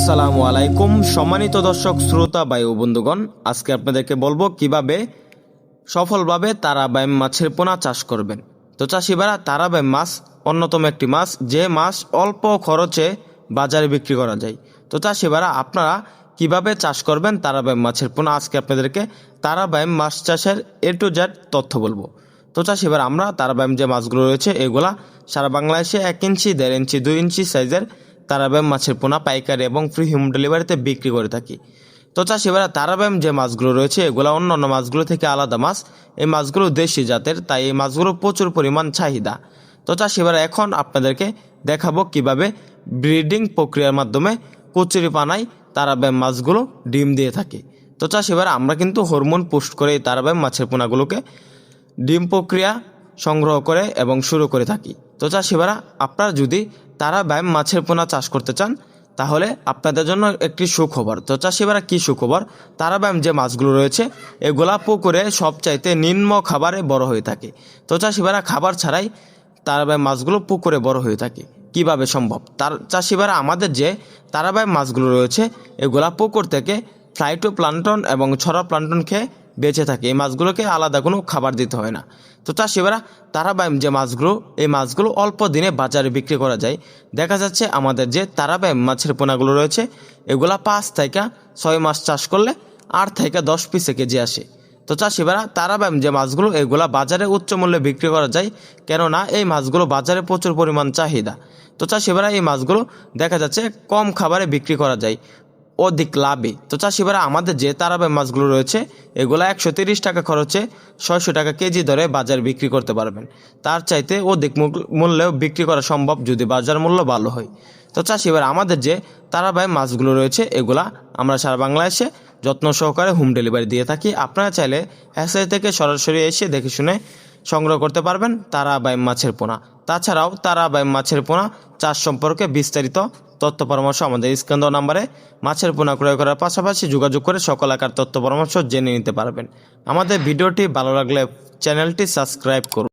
আসসালামু আলাইকুম, সম্মানিত দর্শক, শ্রোতা বায়ু বন্ধুগণ। আজকে আপনাদেরকে বলব কীভাবে সফলভাবে তারাবাইম মাছের পোনা চাষ করবেন। তো চাষিবারা তারাবাইম মাছ অন্যতম একটি মাছ, যে মাছ অল্প খরচে বাজারে বিক্রি করা যায়। তো চাষিবারা আপনারা কীভাবে চাষ করবেন তারাবাইম মাছের পোনা, আজকে আপনাদেরকে তারাবাইম মাছ চাষের এ টু জেড তথ্য বলব। তো চাষিবার আমরা তারাবাইম যে মাছগুলো রয়েছে, এগুলা সারা বাংলাদেশে এক ইঞ্চি, দেড় ইঞ্চি, দুই ইঞ্চি সাইজের তারাবাইম মাছের পোনা, পাইকারি এবং ফ্রি হোম ডেলিভারিতে বিক্রি করে থাকি। তো চাষিবারা তারাবাইম যে মাছগুলো রয়েছে, এগুলো অন্য অন্য মাছগুলো থেকে আলাদা মাছ। এই মাছগুলো দেশি জাতের, তাই এই মাছগুলো প্রচুর পরিমাণ চাহিদা। তো চাষিবারা এখন আপনাদেরকে দেখাবো কীভাবে ব্রিডিং প্রক্রিয়ার মাধ্যমে কচুরি পানায় তারাবাইম মাছগুলো ডিম দিয়ে থাকে। তো চাষিবারা আমরা কিন্তু হরমোন পুষ্ট করে এই তারাবাইম মাছের পোনাগুলোকে ডিম প্রক্রিয়া সংগ্রহ করে এবং শুরু করে থাকি। তো চাষিবারা আপনারা যদি তারা ব্যায়াম মাছের পোনা চাষ করতে চান, তাহলে আপনাদের জন্য একটি সুখবর। তো চাষিবারা কি সুখবর? তারা ব্যায়াম যে মাছগুলো রয়েছে, এগুলা পুকুরে সবচাইতে নিম্ন খাবারে বড় হয়ে থাকে। তো চাষিবারা খাবার ছাড়াই তারাবাই মাছগুলো পুকুরে বড় হয়ে থাকে। কীভাবে সম্ভব? তার চাষিবারা আমাদের যে তারা তারাবাই মাছগুলো রয়েছে, এগুলা পুকুর থেকে ফ্লাইটো প্লান্টন এবং ছড়া প্লান্টন খেয়ে বেঁচে থাকে, এই মাছগুলোকে আলাদা কোনো খাবার দিতে হয় না। তো চাষিবারা তারাবাইম যে মাছগুলো, এই মাছগুলো অল্প দিনে বাজারে বিক্রি করা যায়। দেখা যাচ্ছে আমাদের যে তারাবাইম মাছের পোনাগুলো রয়েছে, এগুলা পাঁচ থেকে ছয় মাস চাষ করলে আট থেকে দশ পিসে কেজি আসে। তো চাষিবারা তারাবাইম যে মাছগুলো, এগুলা বাজারে উচ্চ মূল্যে বিক্রি করা যায়, কেননা এই মাছগুলো বাজারে প্রচুর পরিমাণ চাহিদা। তো চাষিবারা এই মাছগুলো দেখা যাচ্ছে কম খাবারে বিক্রি করা যায়। অধিক লাভে। তো চাষিবারা আমাদের যে তারাবাই মাছগুলো রয়েছে, এগুলো একশো তিরিশ টাকা খরচে ছয়শো টাকা কেজি দরে বাজারে বিক্রি করতে পারবেন। তার চাইতে অধিক মূল্যেও বিক্রি করা সম্ভব যদি বাজার মূল্য ভালো হয়। তো চাষিবারা আমাদের যে তারাবাই মাছগুলো রয়েছে, এগুলা আমরা সারা বাংলাদেশে যত্ন সহকারে হোম ডেলিভারি দিয়ে থাকি। আপনারা চাইলে এসআই থেকে সরাসরি এসে দেখে শুনে সংগ্রহ করতে পারবেন তারা বাইম মাছের পোনা। তাছাড়াও তারা বাইম মাছের পোনা চাষ সম্পর্কে বিস্তারিত তথ্য পরামর্শ আমাদের স্কন্দ নাম্বারে মাছের পোনা ক্রয় করার পাশাপাশি যোগাযোগ করে সকল আকার তথ্য পরামর্শ জেনে নিতে পারবেন। আমাদের ভিডিওটি ভালো লাগলে চ্যানেলটি সাবস্ক্রাইব করুন।